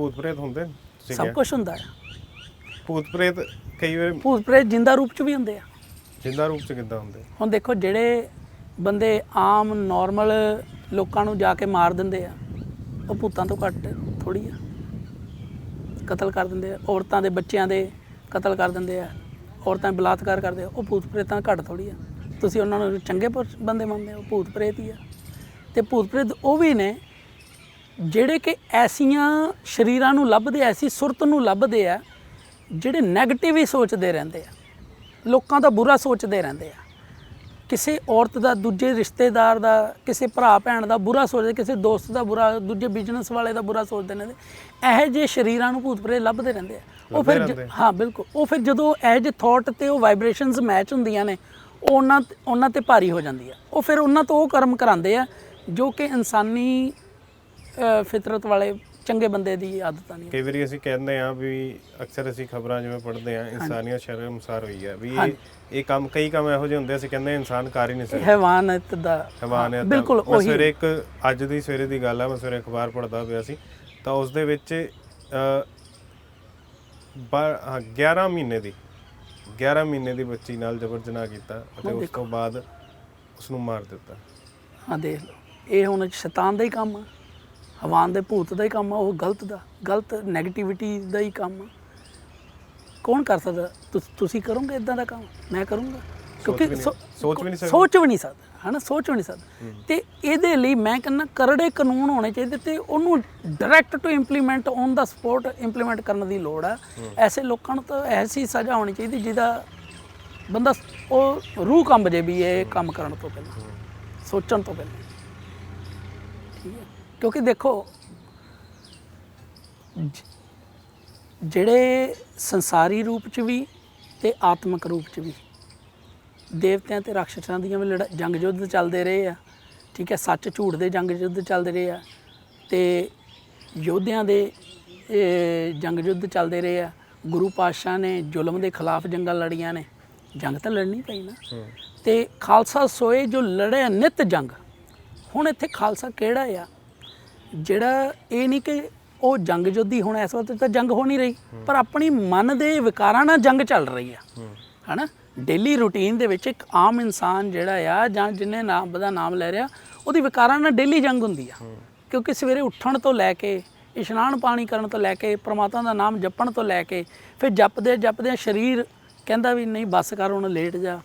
ਭੂਤ ਪ੍ਰੇਤ ਹੁੰਦੇ ਨੇ? ਤੁਸੀਂ ਸਭ। ਕੁਝ ਹੁੰਦਾ ਹੈ ਭੂਤ ਪ੍ਰੇਤ ਕਈ ਵਾਰ ਭੂਤ ਪ੍ਰੇਤ ਜਿੰਦਾ ਰੂਪ ਚ ਵੀ ਹੁੰਦੇ ਆ। ਜਿੰਦਾ ਰੂਪ ਚ ਕਿੱਦਾਂ ਹੁੰਦੇ? ਹੁਣ ਦੇਖੋ ਜਿਹੜੇ ਬੰਦੇ ਆਮ ਨਾਰਮਲ ਲੋਕਾਂ ਨੂੰ ਜਾ ਕੇ ਮਾਰ ਦਿੰਦੇ ਆ ਉਹ ਭੂਤਾਂ ਤੋਂ ਘੱਟ ਥੋੜੀ ਆ। ਕਤਲ ਕਰ ਦਿੰਦੇ ਆ। ਔਰਤਾਂ ਦੇ ਬੱਚਿਆਂ ਦੇ ਕਤਲ ਕਰ ਦਿੰਦੇ ਆ। ਔਰਤਾਂ ਬਲਾਤਕਾਰ ਕਰਦੇ ਆ। ਉਹ ਭੂਤ ਪ੍ਰੇਤਾਂ ਘੱਟ ਥੋੜੀ ਆ। ਤੁਸੀਂ ਉਹਨਾਂ ਨੂੰ ਚੰਗੇ ਪੁਰ- ਬੰਦੇ ਮੰਨਦੇ ਹੋ ਭੂਤ ਪ੍ਰੇਤ ਹੀ ਆ। ਤੇ ਭੂਤ ਪ੍ਰੇਤ ਉਹ ਵੀ ਨੇ ਜਿਹੜੇ ਕਿ ਐਸੀਆਂ ਸ਼ਰੀਰਾਂ ਨੂੰ ਲੱਭਦੇ ਐਸੀ ਸੁਰਤ ਨੂੰ ਲੱਭਦੇ ਆ ਜਿਹੜੇ 네ਗੇਟਿਵ ਹੀ ਸੋਚਦੇ ਰਹਿੰਦੇ ਆ। ਲੋਕਾਂ ਦਾ ਬੁਰਾ ਸੋਚਦੇ ਰਹਿੰਦੇ ਆ। ਕਿਸੇ ਔਰਤ ਦਾ ਦੂਜੇ ਰਿਸ਼ਤੇਦਾਰ ਦਾ ਕਿਸੇ ਭਰਾ ਭੈਣ ਦਾ ਬੁਰਾ ਸੋਚਦੇ ਕਿਸੇ ਦੋਸਤ ਦਾ ਬੁਰਾ ਦੂਜੇ ਬਿਜ਼ਨਸ ਵਾਲੇ ਦਾ ਬੁਰਾ ਸੋਚਦੇ ਨੇ ਇਹੋ ਜਿਹੇ ਸ਼ਰੀਰਾਂ ਨੂੰ ਭੂਤ ਪ੍ਰੇਤ ਲੱਭਦੇ ਰਹਿੰਦੇ ਆ। ਉਹ ਫਿਰ ਜ-। ਹਾਂ ਬਿਲਕੁਲ। ਉਹ ਫਿਰ ਜਦੋਂ ਇਹੋ ਜਿਹੇ ਥਾਟ ਤੇ ਉਹ ਵਾਈਬ੍ਰੇਸ਼ਨਸ ਮੈਚ ਹੁੰਦੀਆਂ ਨੇ ਉਹ ਉਹਨਾਂ ਉਹਨਾਂ ਤੇ ਭਾਰੀ ਹੋ ਜਾਂਦੀ ਆ। ਉਹ ਫਿਰ ਉਹਨਾਂ ਤੋਂ ਉਹ ਕਰਮ ਕਰਾਉਂਦੇ ਆ ਜੋ ਕਿ ਇਨਸਾਨੀ ਫਿਤਰਤ ਵਾਲੇ ਚੰਗੇ ਬੰਦੇ ਦੀ ਆਦਤਾਂ ਨਹੀਂ। ਕਈ ਵਾਰੀ ਅਸੀਂ ਕਹਿੰਦੇ ਆ ਵੀ ਅਕਸਰ ਅਸੀਂ ਖਬਰਾਂ ਜਿਵੇਂ ਪੜ੍ਹਦੇ ਆ ਇਨਸਾਨੀਅਤ ਸ਼ਰਮਸਾਰ ਹੋਈ ਹੈ ਵੀ ਇਹ ਇਹ ਕੰਮ ਕਈ ਕੰਮ ਇਹੋ ਜਿਹੇ ਹੁੰਦੇ ਆ, ਅਸੀਂ ਕਹਿੰਦੇ ਆ ਇਨਸਾਨ ਕਰ ਹੀ ਨਹੀਂ ਸਕਦਾ। ਹੈਵਾਨਤ ਦਾ ਹੈਵਾਨੀਅਤ ਦਾ। ਬਿਲਕੁਲ ਉਹੀ। ਸਵੇਰੇ ਇੱਕ ਅੱਜ ਦੀ ਸਵੇਰੇ ਦੀ ਗੱਲ ਆ ਮੈਂ ਸਵੇਰੇ ਅਖਬਾਰ ਪੜ੍ਹਦਾ ਪਿਆ ਸੀ ਤਾਂ ਉਸ ਦੇ ਵਿੱਚ ਅ, ਬਾ- ਹਾਂ, 11 ਮਹੀਨੇ ਦੀ 11 ਮਹੀਨੇ ਦੀ ਬੱਚੀ ਨਾਲ ਜਬਰ ਜਨਾਹ ਕੀਤਾ ਅਤੇ ਉਸ ਤੋਂ ਬਾਅਦ ਉਸ ਨੂੰ ਮਾਰ ਦਿੱਤਾ। ਹਾਂ ਦੇਖ ਲਓ। ਇਹ ਹੁਣ ਸ਼ੈਤਾਨ ਦਾ ਹੀ ਕੰਮ ਆ। ਹਵਾਨ ਦੇ ਭੂਤ ਦਾ ਹੀ ਕੰਮ ਆ ਉਹ ਗਲਤ ਦਾ ਗਲਤ 네ਗੇਟਿਵਿਟੀ ਦਾ ਹੀ ਕੰਮ ਆ। ਕੌਣ ਕਰ ਸਕਦਾ? ਤੁਸ- ਕਰੋਗੇ ਇਦਾਂ ਦਾ ਕੰਮ? ਮੈਂ ਕਰੂੰਗਾ? ਕਿਉਂਕਿ ਸੋਚ ਵੀ ਨਹੀਂ ਸਕਦੇ। ਸੋਚ ਵੀ ਨਹੀਂ ਸਕਦਾ ਹਨਾ? ਸੋਚ ਵੀ ਨਹੀਂ ਸਕਦਾ। ਤੇ ਇਹਦੇ ਲਈ ਮੈਂ ਕਹਿੰਦਾ ਕਰੜੇ ਕਾਨੂੰਨ ਹੋਣੇ ਚਾਹੀਦੇ ਤੇ ਉਹਨੂੰ direct to implement on the support implement ਕਰਨ ਦੀ ਲੋੜ ਆ। ਐਸੇ ਲੋਕਾਂ ਨੂੰ ਤਾਂ ਐਸੀ ਸਜ਼ਾ ਹੋਣੀ ਚਾਹੀਦੀ ਜਿਹਦਾ ਬੰਦਾ ਉਹ ਰੂਹ ਕੰਬ ਜੇ ਵੀ ਇਹ ਕੰਮ ਕਰਨ ਤੋਂ ਪਹਿਲਾਂ ਸੋਚਣ ਤੋਂ ਪਹਿਲਾਂ। ਕਿਉਂਕਿ ਦੇਖੋ ਜਿਹੜੇ ਸੰਸਾਰੀ ਰੂਪ ਚ ਵੀ ਤੇ ਆਤਮਿਕ ਰੂਪ ਚ ਵੀ ਦੇਵਤਿਆਂ ਤੇ ਰਾਖਸ਼ਾਂ ਦੀਆਂ ਵੀ ਲੜਾ ਜੰਗ ਯੁੱਧ ਚੱਲਦੇ ਰਹੇ ਆ ਠੀਕ ਹੈ ਸੱਚ ਝੂਠ ਦੇ ਜੰਗ ਯੁੱਧ ਚੱਲਦੇ ਰਹੇ ਆ ਤੇ ਯੋਧਿਆਂ ਦੇ ਜੰਗ ਯੁੱਧ ਚੱਲਦੇ ਰਹੇ ਆ ਗੁਰੂ ਪਾਤਸ਼ਾਹ ਨੇ ਜ਼ੁਲਮ ਦੇ ਖਿਲਾਫ ਜੰਗਾਂ ਲੜੀਆਂ ਨੇ ਜੰਗ ਤਾਂ ਲੜਨੀ ਪਈ ਨਾ। ਤੇ ਖਾਲਸਾ ਸੋਏ ਜੋ ਲੜਿਆ ਨਿਤ ਜੰਗ ਹੁਣ ਇੱਥੇ ਖਾਲਸਾ ਕਿਹੜਾ ਆ? ਜਿਹੜਾ ਇਹ ਨਹੀਂ ਕਿ ਉਹ ਜੰਗ ਜੋਧੀ ਹੁਣ ਇਸ ਵਕਤ ਤਾਂ ਜੰਗ ਹੋ ਨਹੀਂ ਰਹੀ, ਪਰ ਆਪਣੀ ਮਨ ਦੇ ਵਿਕਾਰਾਂ ਨਾਲ ਜੰਗ ਚੱਲ ਰਹੀ ਆ। ਹਨਾ? ਡੇਲੀ ਰੂਟੀਨ ਦੇ ਵਿੱਚ ਇੱਕ ਆਮ ਇਨਸਾਨ ਜਿਹੜਾ ਆ ਜਾਂ ਜਿਹਨੇ ਨਾਮ ਦਾ ਨਾਮ ਲੈ ਰਿਹਾ, ਉਹਦੀ ਵਿਕਾਰਾਂ ਨਾਲ ਡੇਲੀ ਜੰਗ ਹੁੰਦੀ ਆ। ਕਿਉਂਕਿ ਸਵੇਰੇ ਉੱਠਣ ਤੋਂ ਲੈ ਕੇ, ਇਸ਼ਨਾਨ ਪਾਣੀ ਕਰਨ ਤੋਂ ਲੈ ਕੇ, ਪ੍ਰਮਾਤਮਾ ਦਾ ਨਾਮ ਜਪਣ ਤੋਂ ਲੈ ਕੇ, ਫਿਰ ਜਪਦੇ ਜਪਦੇ ਸਰੀਰ ਕਹਿੰਦਾ ਵੀ ਨਹੀਂ, ਬੱਸ ਕਰ ਹੁਣ ਲੇਟ ਜਾ।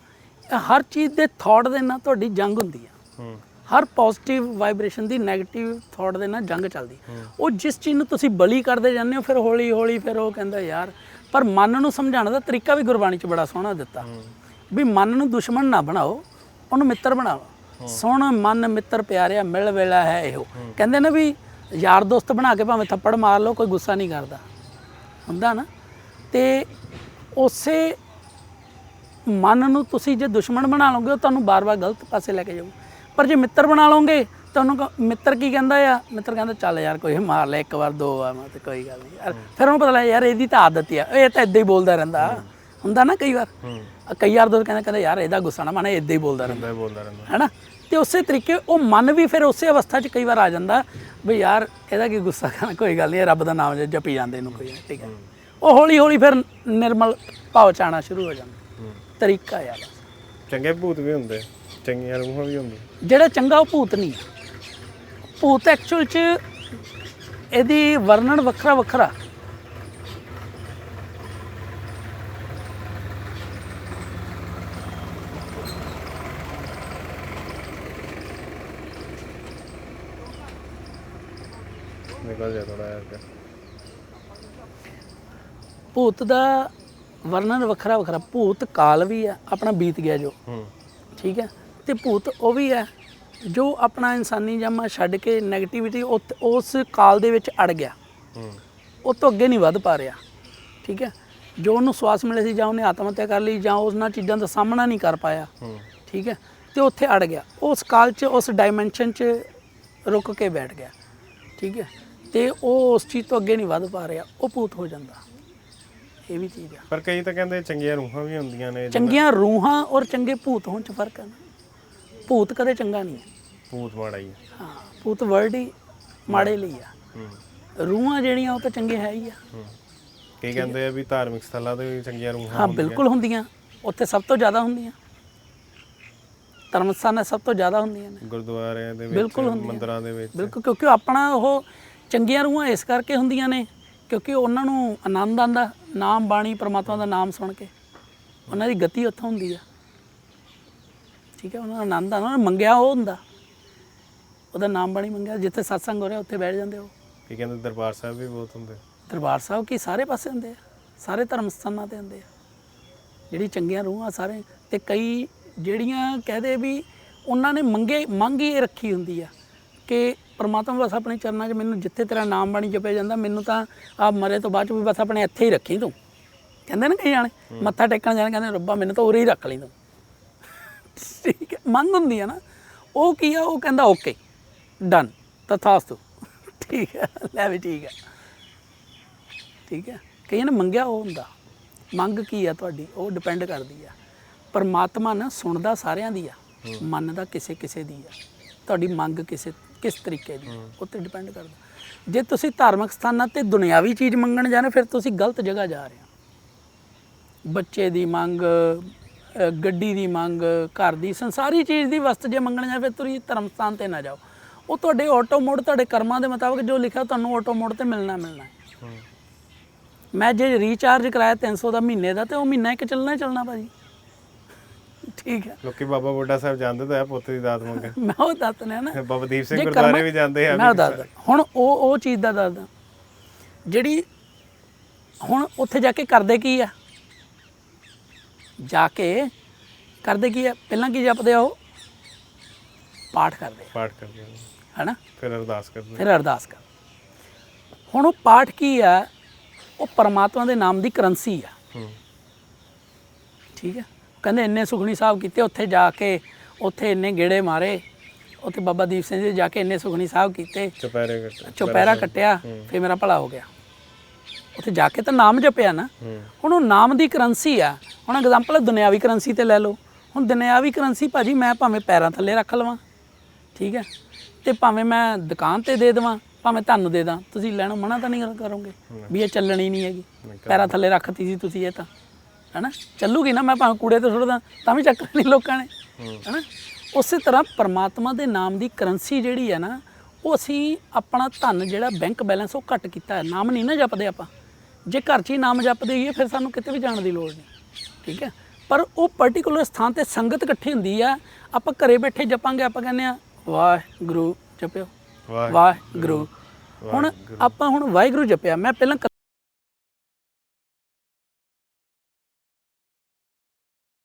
ਹਰ ਚੀਜ਼ ਦੇ ਥਾਟ ਦੇ ਨਾਲ ਤੁਹਾਡੀ ਜੰਗ ਹੁੰਦੀ ਆ। ਹਰ ਪੋਜ਼ਿਟਿਵ ਵਾਈਬ੍ਰੇਸ਼ਨ ਦੀ 네ਗੇਟਿਵ ਥਾਟ ਦੇ ਨਾਲ ਜੰਗ ਚੱਲਦੀ। ਉਹ ਜਿਸ ਚੀਜ਼ ਨੂੰ ਤੁਸੀਂ ਬਲੀ ਕਰਦੇ ਜਾਂਦੇ ਹੋ, ਫਿਰ ਹੌਲੀ ਹੌਲੀ ਫਿਰ ਉਹ ਕਹਿੰਦਾ, ਯਾਰ, ਪਰ ਮਨ ਨੂੰ ਸਮਝਾਉਣ ਦਾ ਤਰੀਕਾ ਵੀ ਗੁਰਬਾਣੀ 'ਚ ਬੜਾ ਸੋਹਣਾ ਦਿੱਤਾ। ਵੀ ਮਨ ਨੂੰ ਦੁਸ਼ਮਣ ਨਾ ਬਣਾਓ, ਉਹਨੂੰ ਮਿੱਤਰ ਬਣਾਓ। ਸੁਣ, ਮਨ, ਮਿੱਤਰ, ਪਿਆਰਿਆ, ਮਿਲ ਵੇਲਾ ਹੈ ਇਹੋ। ਕਹਿੰਦੇ ਨੇ ਵੀ, ਯਾਰ, ਦੋਸਤ ਬਣਾ ਕੇ ਭਾਵੇਂ ਥੱਪੜ ਮਾਰ ਲਓ, ਕੋਈ ਗੁੱਸਾ ਨਹੀਂ ਕਰਦਾ। ਹੁੰਦਾ ਨਾ? ਤੇ ਉਸੇ ਮਨ ਨੂੰ ਤੁਸੀਂ ਜੇ ਦੁਸ਼ਮਣ ਬਣਾ ਲਓਗੇ, ਉਹ ਤੁਹਾਨੂੰ ਬਾਰ-ਬਾਰ ਗਲਤ ਪਾਸੇ ਲੈ ਕੇ ਜਾਊ। ਪਰ ਜੇ ਮਿੱਤਰ ਬਣਾ ਲਓਗੇ ਤੁਹਾਨੂੰ ਕ- ਮਿੱਤਰ ਕੀ ਕਹਿੰਦਾ ਆ? ਮਿੱਤਰ ਕਹਿੰਦਾ ਚੱਲ ਯਾਰ ਕੋਈ ਮਾਰ ਲੈ ਇੱਕ ਵਾਰ ਦੋ ਵਾਰ ਮੈਂ ਤੇ ਕੋਈ ਗੱਲ ਨਹੀਂ। ਯਾਰ ਫਿਰ ਉਹਨੂੰ ਪਤਾ ਲੱਗ ਯਾਰ ਇਹਦੀ ਤਾਂ ਆਦਤ ਹੀ ਆ। ਇਹ ਤਾਂ ਇਦਾਂ ਹੀ ਬੋਲਦਾ ਰਹਿੰਦਾ। ਹੁੰਦਾ ਨਾ ਕਈ ਵਾਰ। ਕਈ ਯਾਰ ਦੋਸਤ ਕਹਿੰਦੇ ਕਹਿੰਦੇ ਯਾਰ ਇਹਦਾ ਗੁੱਸਾ ਨਾ ਮਾਣੇ ਇਦਾਂ ਹੀ ਬੋਲਦਾ ਰਹਿੰਦਾ। ਬੋਲਦਾ ਰਹਿੰਦਾ। ਹੈਨਾ? ਤੇ ਉਸੇ ਤਰੀਕੇ ਉਹ ਮਨ ਵੀ ਫਿਰ ਉਸੇ ਅਵਸਥਾ 'ਚ ਕਈ ਵਾਰ ਆ ਜਾਂਦਾ ਵੀ ਯਾਰ ਇਹਦਾ ਕੀ ਗੁੱਸਾ ਕਰਨਾ ਕੋਈ ਗੱਲ ਨਹੀਂ ਰੱਬ ਦਾ ਨਾਮ ਜਪੀ ਜਾਂਦੇ ਇਹਨੂੰ ਕੋਈ ਠੀਕ ਹੈ। ਉਹ ਹੌਲੀ ਹੌਲੀ ਫਿਰ ਨਿਰਮਲ ਭਾਵ ਚ ਆਉਣਾ ਸ਼ੁਰੂ ਹੋ ਜਾਂਦਾ। ਤਰੀਕਾ ਬਸ ਚੰਗੇ ਭੂਤ ਵੀ ਹੁੰਦੇ। ਚੰਗੀਆਂ ਰੂਹਾਂ ਵੀ ਹੁੰਦੀਆਂ। ਜਿਹੜਾ ਚੰਗਾ ਉਹ ਭੂਤ ਨਹੀਂ। ਭੂਤ ਐਕਚੁਅਲ ਚ ਇਹਦੀ ਵਰਣਨ ਵੱਖਰਾ ਵੱਖਰਾ। ਨਿਕਲ ਜਾ ਥੋੜਾ ਜਿਹਾ ਭੂਤ ਦਾ ਵਰਣਨ ਵੱਖਰਾ ਵੱਖਰਾ। ਭੂਤ ਕਾਲ ਵੀ ਆ ਆਪਣਾ ਬੀਤ ਗਿਆ ਜੋ। ਹੂੰ। ਠੀਕ ਹੈ। ਤੇ ਭੂਤ ਉਹ ਵੀ ਹੈ ਜੋ ਆਪਣਾ ਇਨਸਾਨੀ ਜਮਾ ਛੱਡ ਕੇ 네ਗੇਟਿਵਿਟੀ ਉਸ ਕਾਲ ਦੇ ਵਿੱਚ ਅੜ ਗਿਆ। ਹੂੰ। ਉਹ ਤੋਂ ਅੱਗੇ ਨਹੀਂ ਵੱਧ ਪਾ ਰਿਹਾ ਠੀਕ ਹੈ? ਜੋ ਉਹਨੂੰ ਸਵਾਸ ਮਿਲੇ ਸੀ ਜਾਂ ਉਹਨੇ ਆਤਮ ਹੱਤਿਆ ਕਰ ਲਈ ਜਾਂ ਉਹਨਾਂ ਚੀਜ਼ਾਂ ਦਾ ਸਾਹਮਣਾ ਨਹੀਂ ਕਰ ਪਾਇਆ ਹੂੰ। ਠੀਕ ਹੈ? ਤੇ ਉੱਥੇ ਅੜ ਗਿਆ। ਉਸ ਕਾਲ 'ਚ ਉਸ ਡਾਈਮੈਂਸ਼ਨ 'ਚ ਰੁਕ ਕੇ ਬੈਠ ਗਿਆ ਠੀਕ ਹੈ? ਤੇ ਉਹ ਉਸ ਚੀਜ਼ ਤੋਂ ਅੱਗੇ ਨਹੀਂ ਵੱਧ ਪਾ ਰਿਹਾ ਉਹ ਭੂਤ ਹੋ ਜਾਂਦਾ। ਇਹ ਵੀ ਚੀਜ਼ ਆ। ਪਰ ਕਈ ਤਾਂ ਕਹਿੰਦੇ ਚੰਗੀਆਂ ਰੂਹਾਂ ਵੀ ਹੁੰਦੀਆਂ ਨੇ ਚੰਗੀਆਂ ਰੂਹਾਂ ਔਰ ਚੰਗੇ ਭੂਤ ਹੋਣ 'ਚ ਫ਼ਰਕ ਹੈ ਨਾ। ਭੂਤ ਕਦੇ ਚੰਗਾ ਨਹੀਂ ਹੈ। ਭੂਤ ਮਾੜਾ ਹੀ ਹਾਂ। ਭੂਤ ਵਰਡ ਹੀ ਮਾੜੇ ਲਈ ਆ। ਹੂੰ। ਰੂਹਾਂ ਜਿਹੜੀਆਂ ਉਹ ਤਾਂ ਚੰਗੇ ਹੈ ਹੀ ਆ। ਹੂੰ। ਕਈ ਕਹਿੰਦੇ ਆ ਵੀ ਧਾਰਮਿਕ ਸਥਲਾਂ ਤੇ ਵੀ ਚੰਗੀਆਂ ਰੂਹਾਂ ਹਾਂ ਬਿਲਕੁਲ ਹੁੰਦੀਆਂ। ਉੱਥੇ ਸਭ ਤੋਂ ਜ਼ਿਆਦਾ ਹੁੰਦੀਆਂ। ਧਰਮ ਸਥਾਨਾਂ ਸਭ ਤੋਂ ਜ਼ਿਆਦਾ ਹੁੰਦੀਆਂ ਨੇ। ਗੁਰਦੁਆਰਿਆਂ ਦੇ ਵਿੱਚ ਬਿਲਕੁਲ ਹੁੰਦੀਆਂ। ਮੰਦਿਰਾਂ ਦੇ ਵਿੱਚ। ਬਿਲਕੁਲ ਕਿਉਂਕਿ ਆਪਣਾ ਉਹ ਚੰਗੀਆਂ ਰੂਹਾਂ ਇਸ ਕਰਕੇ ਹੁੰਦੀਆਂ ਨੇ ਕਿਉਂਕਿ ਉਹਨਾਂ ਨੂੰ ਆਨੰਦ ਆਂਦਾ ਨਾਮ ਬਾਣੀ ਪ੍ਰਮਾਤਮਾ ਦਾ ਨਾਮ ਸੁਣ ਕੇ। ਉਹਨਾਂ ਦੀ ਗਤੀ ਉੱਥੋਂ ਹੁੰਦੀ ਆ। ਠੀਕ ਹੈ ਉਹਨਾਂ ਨੂੰ ਆਨੰਦ ਆਉਂਦਾ ਉਹਨਾਂ ਨੇ ਮੰਗਿਆ ਉਹ ਹੁੰਦਾ। ਉਹਦਾ ਨਾਮ ਬਾਣੀ ਮੰਗਿਆ ਜਿੱਥੇ ਸਤਸੰਗ ਹੋ ਰਿਹਾ ਉੱਥੇ ਬੈਠ ਜਾਂਦੇ ਉਹ। ਕੀ ਕਹਿੰਦੇ ਦਰਬਾਰ ਸਾਹਿਬ ਵੀ ਬਹੁਤ ਹੁੰਦੇ ਦਰਬਾਰ ਸਾਹਿਬ ਕੀ ਸਾਰੇ ਪਾਸੇ ਹੁੰਦੇ ਆ? ਸਾਰੇ ਧਰਮ ਸਥਾਨਾਂ ਤੇ ਹੁੰਦੇ ਆ। ਜਿਹੜੀ ਚੰਗੀਆਂ ਰੂਹਾਂ ਸਾਰੇ ਤੇ ਕਈ ਜਿਹੜੀਆਂ ਕਹਦੇ ਵੀ ਉਹਨਾਂ ਨੇ ਮੰਗੇ ਮੰਗ ਹੀ ਇਹ ਰੱਖੀ ਹੁੰਦੀ ਆ ਕਿ ਪ੍ਰਮਾਤਮਾ ਬਸ ਆਪਣੇ ਚਰਨਾਂ 'ਚ ਮੈਨੂੰ ਜਿੱਥੇ ਤੇਰਾ ਨਾਮ ਬਾਣੀ ਜਪਿਆ ਜਾਂਦਾ ਮੈਨੂੰ ਤਾਂ ਆ ਮਰੇ ਤੋਂ ਬਾਅਦ ਵੀ ਬਸ ਆਪਣੇ ਇੱਥੇ ਹੀ ਰੱਖੀ ਤੂੰ। ਕਹਿੰਦੇ ਨਾ ਕਈ ਜਾਣੇ ਮੱਥਾ ਟੇਕਣ ਜਾਣ ਕਹਿੰਦੇ ਰੱਬਾ ਮੈਨੂੰ ਤਾਂ ਉਰੇ ਹੀ ਰੱਖ ਲਈ ਤੂੰ। ਠੀਕ ਹੈ ਮੰਗ ਹੁੰਦੀ ਆ ਨਾ ਉਹ ਕੀ ਆ ਉਹ ਕਹਿੰਦਾ ਓਕੇ ਡਨ ਤਥਾਸਤੂ। ਠੀਕ ਹੈ ਲੈ ਵੀ ਠੀਕ ਹੈ। ਠੀਕ ਹੈ ਕਈਆਂ ਨੇ ਮੰਗਿਆ ਉਹ ਹੁੰਦਾ। ਮੰਗ ਕੀ ਆ ਤੁਹਾਡੀ? ਉਹ ਡਿਪੈਂਡ ਕਰਦੀ ਆ। ਪਰਮਾਤਮਾ ਨਾ ਸੁਣਦਾ ਸਾਰਿਆਂ ਦੀ ਆ ਮੰਨਦਾ ਕਿਸੇ ਕਿਸੇ ਦੀ ਆ। ਤੁਹਾਡੀ ਮੰਗ ਕਿਸੇ ਕਿਸ ਤਰੀਕੇ ਦੀ ਉੱਤੇ ਡਿਪੈਂਡ ਕਰਦਾ। ਜੇ ਤੁਸੀਂ ਧਾਰਮਿਕ ਸਥਾਨਾਂ ਤੇ ਦੁਨਿਆਵੀ ਚੀਜ਼ ਮੰਗਣ ਜਾਣਾ ਫਿਰ ਤੁਸੀਂ ਗਲਤ ਜਗ੍ਹਾ ਜਾ ਰਹੇ ਹੋ। ਬੱਚੇ ਦੀ ਮੰਗ ਗੱਡੀ ਦੀ ਮੰਗ ਘਰ ਦੀ ਸੰਸਾਰੀ ਚੀਜ਼ ਦੀ ਵਸਤ ਜੇ ਮੰਗਣ ਜਾ ਫਿਰ ਤੁਸੀਂ ਧਰਮ ਸਥਾਨ ਤੇ ਨਾ ਜਾਓ। ਉਹ ਤੁਹਾਡੇ ਆਟੋ ਮੋਡ ਤੁਹਾਡੇ ਕਰਮਾਂ ਦੇ ਮੁਤਾਬਕ ਜੋ ਲਿਖਿਆ ਤੁਹਾਨੂੰ ਆਟੋ ਮੋਡ ਤੇ ਮਿਲਣਾ ਮਿਲਣਾ। ਮੈਂ ਜੇ ਰੀਚਾਰਜ ਕਰਾਇਆ 300 ਦਾ ਮਹੀਨੇ ਦਾ ਤੇ ਉਹ ਮਹੀਨਾ ਇੱਕ ਚੱਲਣਾ ਚੱਲਣਾ ਭਾਜੀ। ਠੀਕ ਹੈ। ਲੋਕੀ ਬਾਬਾ ਬੁੱਢਾ ਸਾਹਿਬ ਜਾਂਦੇ ਤਾਂ ਹੈ ਪੁੱਤ ਦੀ ਦਾਤ ਮੰਗਣ। ਮੈਂ ਉਹ ਦੱਸਣਾ ਨਾ। ਬਾਬਾ ਦੀਪ ਸਿੰਘ ਗੁਰਦੁਆਰੇ ਵੀ ਜਾਂਦੇ ਆ ਮੈਂ ਉਹ ਦੱਸਦਾ। ਹੁਣ ਉਹ ਉਹ ਚੀਜ਼ ਦਾ ਦੱਸਦਾ। ਜਿਹੜੀ ਹੁਣ ਉੱਥੇ ਜਾ ਕੇ ਕਰਦੇ ਕੀ ਆ? ਜਾ ਕੇ ਕਰਦੇ ਕੀ ਆ? ਪਹਿਲਾਂ ਕੀ ਜਪਦੇ ਆ ਉਹ? ਪਾਠ ਕਰਦੇ ਆ। ਪਾਠ ਕਰਦੇ ਆ। ਹੈਨਾ? ਫਿਰ ਅਰਦਾਸ ਕਰਦੇ ਫਿਰ ਅਰਦਾਸ ਕਰ ਹੁਣ ਉਹ ਪਾਠ ਕੀ ਆ? ਉਹ ਪਰਮਾਤਮਾ ਦੇ ਨਾਮ ਦੀ ਕਰੰਸੀ ਆ। ਹੂੰ। ਠੀਕ ਹੈ ਕਹਿੰਦੇ ਇੰਨੇ ਸੁਖਣੀ ਸਾਹਿਬ ਕੀਤੇ ਉੱਥੇ ਜਾ ਕੇ ਉੱਥੇ ਇੰਨੇ ਗੇੜੇ ਮਾਰੇ। ਉੱਥੇ ਬਾਬਾ ਦੀਪ ਸਿੰਘ ਜੀ ਜਾ ਕੇ ਇੰਨੇ ਸੁਖਣੀ ਸਾਹਿਬ ਕੀਤੇ। ਚੁਪਹਿਰੇ ਕੱਟੇ। ਚੁਪਹਿਰਾ ਕੱਟਿਆ ਫਿਰ ਮੇਰਾ ਭਲਾ ਹੋ ਗਿਆ। ਉੱਥੇ ਜਾ ਕੇ ਤਾਂ ਨਾਮ ਜਪਿਆ ਨਾ। ਹੁਣ ਉਹ ਨਾਮ ਦੀ ਕਰੰਸੀ ਆ। ਹੁਣ ਐਗਜ਼ਾਮਪਲ ਦੁਨਿਆਵੀ ਕਰੰਸੀ ਤੇ ਲੈ ਲਓ। ਹੁਣ ਦੁਨਿਆਵੀ ਕਰੰਸੀ ਭਾਜੀ ਮੈਂ ਭਾਵੇਂ ਪੈਰਾਂ ਥੱਲੇ ਰੱਖ ਲਵਾਂ। ਠੀਕ ਹੈ? ਤੇ ਭਾਵੇਂ ਮੈਂ ਦੁਕਾਨ ਤੇ ਦੇ ਦੇਵਾਂ ਭਾਵੇਂ ਤੁਹਾਨੂੰ ਦੇ ਦਾਂ। ਤੁਸੀਂ ਲੈਣੋਂ ਮਨਾ ਤਾਂ ਨਹੀਂ ਕਰੋਗੇ ਵੀ ਇਹ ਚੱਲਣੀ ਨਹੀਂ ਹੈਗੀ। ਪੈਰਾਂ ਥੱਲੇ ਰੱਖਤੀ ਸੀ ਤੁਸੀਂ ਇਹ ਤਾਂ। ਹੈਨਾ? ਚੱਲੂਗੀ ਨਾ ਮੈਂ ਭਾਵੇਂ ਕੂੜੇ ਤੇ ਸੁੱਟਦਾ ਤਾਂ ਵੀ ਚੱਕ ਲੈਣੀ ਲੋਕਾਂ ਨੇ। ਹੈਨਾ? ਉਸੇ ਤਰ੍ਹਾਂ ਪਰਮਾਤਮਾ ਦੇ ਨਾਮ ਦੀ ਕਰੰਸੀ ਜਿਹੜੀ ਹੈ ਨਾ ਉਹ ਅਸੀਂ ਆਪਣਾ ਧਨ ਜਿਹੜਾ ਬੈਂਕ ਬੈਲੈਂਸ ਉਹ ਘੱਟ ਕੀਤਾ। ਨਾਮ ਨਹੀਂ ਨਾ ਜਪਦੇ ਆਪਾਂ। ਜੇ ਘਰ 'ਚ ਹੀ ਨਾਮ ਜਪਦੇ ਹੋਈਏ ਫਿਰ ਸਾਨੂੰ ਕਿਤੇ ਵੀ ਜਾਣ ਦੀ ਲੋੜ ਨਹੀਂ। ਠੀਕ ਹੈ? ਪਰ ਉਹ ਪਾਰਟਿਕੂਲਰ ਸਥਾਨ ਤੇ ਸੰਗਤ ਇਕੱਠੀ ਹੁੰਦੀ ਆ। ਆਪਾਂ ਘਰੇ ਬੈਠੇ ਜਪਾਂਗੇ ਆਪਾਂ ਕਹਿੰਦੇ ਆ ਵਾਹਿਗੁਰੂ ਜਪਿਓ। ਵਾਹ ਵਾਹਿਗੁਰੂ। ਹੁਣ ਆਪਾਂ ਹੁਣ ਵਾਹਿਗੁਰੂ ਜਪਿਆ। ਮੈਂ ਪਹਿਲਾਂ